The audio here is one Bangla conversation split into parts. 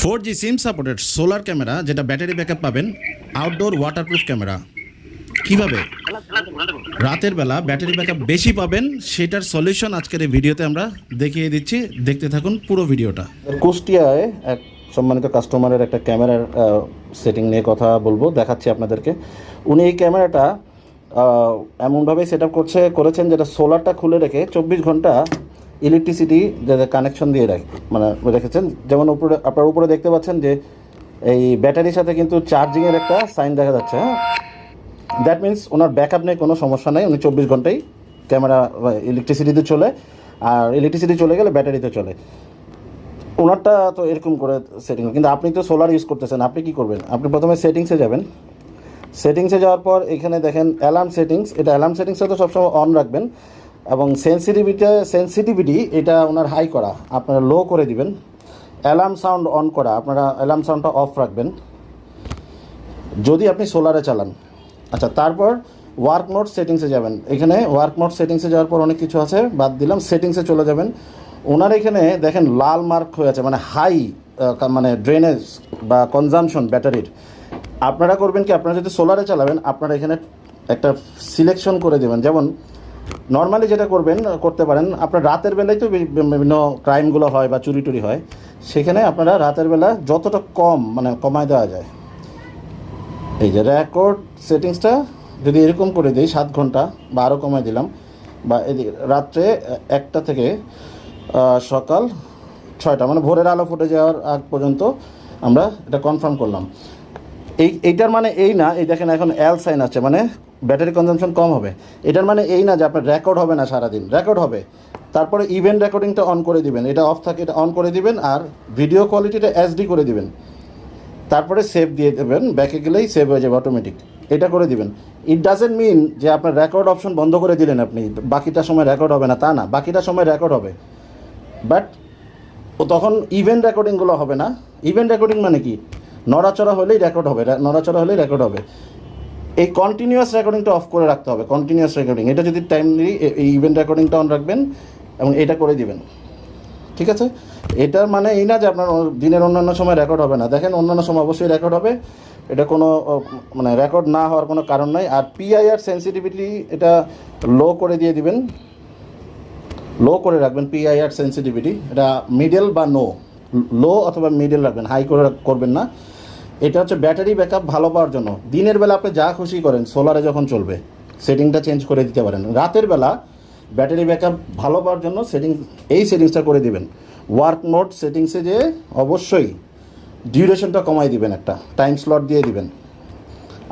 Four G SIM supported solar camera যেটা ব্যাটারি ব্যাকআপ পাবেন আউটডোর ওয়াটারপ্রুফ ক্যামেরা। কীভাবে? রাতের বেলা ব্যাটারি ব্যাকআপ বেশি পাবেন সেটার সলিউশন আজকের এই ভিডিওতে আমরা দেখিয়ে দিচ্ছি। দেখতে থাকুন পুরো ভিডিওটা। কুষ্টিয়ায় এক সম্মানিত কাস্টমারের একটা ক্যামেরার সেটিং নিয়ে কথা বলব দেখাচ্ছি আপনাদেরকে। উনি এই ক্যামেরাটা আহ, এমনভাবে সেট আপ করছে করেছেন যেটা সোলারটা খুলে রেখে চব্বিশ ঘণ্টা ইলেকট্রিসিটি যাতে কানেকশন দিয়ে রাখে মানে রেখেছেন, যেমন উপরে, আপনার উপরে দেখতে পাচ্ছেন যে এই ব্যাটারির সাথে কিন্তু চার্জিংয়ের একটা সাইন দেখা যাচ্ছে হ্যাঁ? দ্যাট মিন্স ওনার ব্যাকআপ নেই কোনো সমস্যা নেই, উনি চব্বিশ ঘন্টাই ক্যামেরা ইলেকট্রিসিটিতে চলে, আর ইলেকট্রিসিটি চলে গেলে ব্যাটারিতে চলে। ওনারটা তো এরকম করে সেটিং কিন্তু আপনি তো সোলার ইউজ করতেছেন, আপনি কি করবেন? আপনি প্রথমে সেটিংসে যাবেন। সেটিংসে যাওয়ার পর এখানে দেখেন অ্যালার্ম সেটিংস এটা অ্যালার্ম সেটিংসে তো সবসময় অন রাখবেন। এবং সেন্সিটিভিটি সেন্সিটিভিটি এটা ওনার হাই করা। আপনারা লো করে দিবেন। অ্যালার্ম সাউন্ড অন করা। আপনারা অ্যালার্ম সাউন্ডটা অফ রাখবেন। যদি আপনি সোলারে চালান। আচ্ছা তারপর ওয়ার্ক মোড সেটিংসে যাবেন। এখানে ওয়ার্ক মোড সেটিংসে যাওয়ার পর অনেক কিছু আছে, বাদ দিলাম সেটিংসে চলে যাবেন। ওনার এখানে দেখেন লাল মার্ক হয়ে আছে মানে হাই মানে ড্রেনেজ বা কনজামশন ব্যাটারির আপনারা করবেন কি, আপনারা যদি সোলারে চালাবেন, আপনারা এখানে একটা সিলেকশন করে দেবেন। যেমন নর্মালি যেটা করবেন, করতে পারেন, আপনার রাতের বেলায় তো বিভিন্ন ক্রাইমগুলো হয় বা চুরি টুরি হয়, সেখানে আপনারা রাতের বেলা যতটা কম মানে কমায় দেওয়া যায়। এই যে রেকর্ড সেটিংসটা যদি এরকম করে দিই, সাত ঘণ্টা বা আরও কমায় দিলাম, বা এদিকে রাত্রে একটা থেকে সকাল ছয়টা মানে ভোরের আলো ফুটে যাওয়ার আগ পর্যন্ত আমরা এটা কনফার্ম করলাম। এই, এইটার মানে এই না, এই দেখেন এখন এল সাইন আছে মানে ব্যাটারি কনজামশন কম হবে। এটার মানে এই না যে আপনার রেকর্ড হবে না সারাদিন রেকর্ড হবে। তারপরে ইভেন্ট রেকর্ডিংটা অন করে দিবেন, এটা অফ থাকে, এটা অন করে দিবেন, আর ভিডিও কোয়ালিটিটা এইচডি করে দিবেন। তারপরে সেভ দিয়ে দেবেন ব্যাকে গেলেই সেভ হয়ে যাবে অটোমেটিক এটা করে দিবেন। ইট ডাজেন্ট মিন যে আপনার রেকর্ড অপশন বন্ধ করে দিলেন আপনি, বাকিটা সময় রেকর্ড হবে না, তা না, বাকিটা সময় রেকর্ড হবে। বাট ও তখন ইভেন্ট রেকর্ডিংগুলো হবে না। ইভেন্ট রেকর্ডিং মানে কি? নড়াচড়া হলেই রেকর্ড হবে নড়াচড়া হলেই রেকর্ড হবে। এই কন্টিনিউয়াস রেকর্ডিংটা অফ করে রাখতে হবে কন্টিনিউয়াস রেকর্ডিং এটা যদি টাইমলি এই ইভেন্ট রেকর্ডিংটা অন রাখবেন এবং এটা করে দিবেন। ঠিক আছে? এটার মানে এই না যে আপনার দিনের অন্যান্য সময় রেকর্ড হবে না। দেখেন, অন্যান্য সময় অবশ্যই রেকর্ড হবে। এটা কোনো মানে রেকর্ড না হওয়ার কোনো কারণ নাই। আর পিআইআর সেন্সিটিভিটি এটা লো করে দিয়ে দিবেন। লো করে রাখবেন পিআইআর সেন্সিটিভিটি এটা মিডল বা নো লো অথবা মিডল রাখবেন, হাই করে করবেন না। এটা হচ্ছে ব্যাটারি ব্যাকআপ ভালো পাওয়ার জন্য। দিনের বেলা আপনি যা খুশি করেন, সোলারে যখন চলবে, সেটিংটা চেঞ্জ করে দিতে পারেন। রাতের বেলা ব্যাটারি ব্যাকআপ ভালো পাওয়ার জন্য সেটিং, এই সেটিংসটা করে দিবেন। ওয়ার্ক মোড সেটিংসে যে অবশ্যই ডিউরেশনটা কমাই দিবেন একটা, টাইম স্লট দিয়ে দিবেন।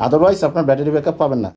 আদারওয়াইজ আপনার ব্যাটারি ব্যাকআপ পাবেন না।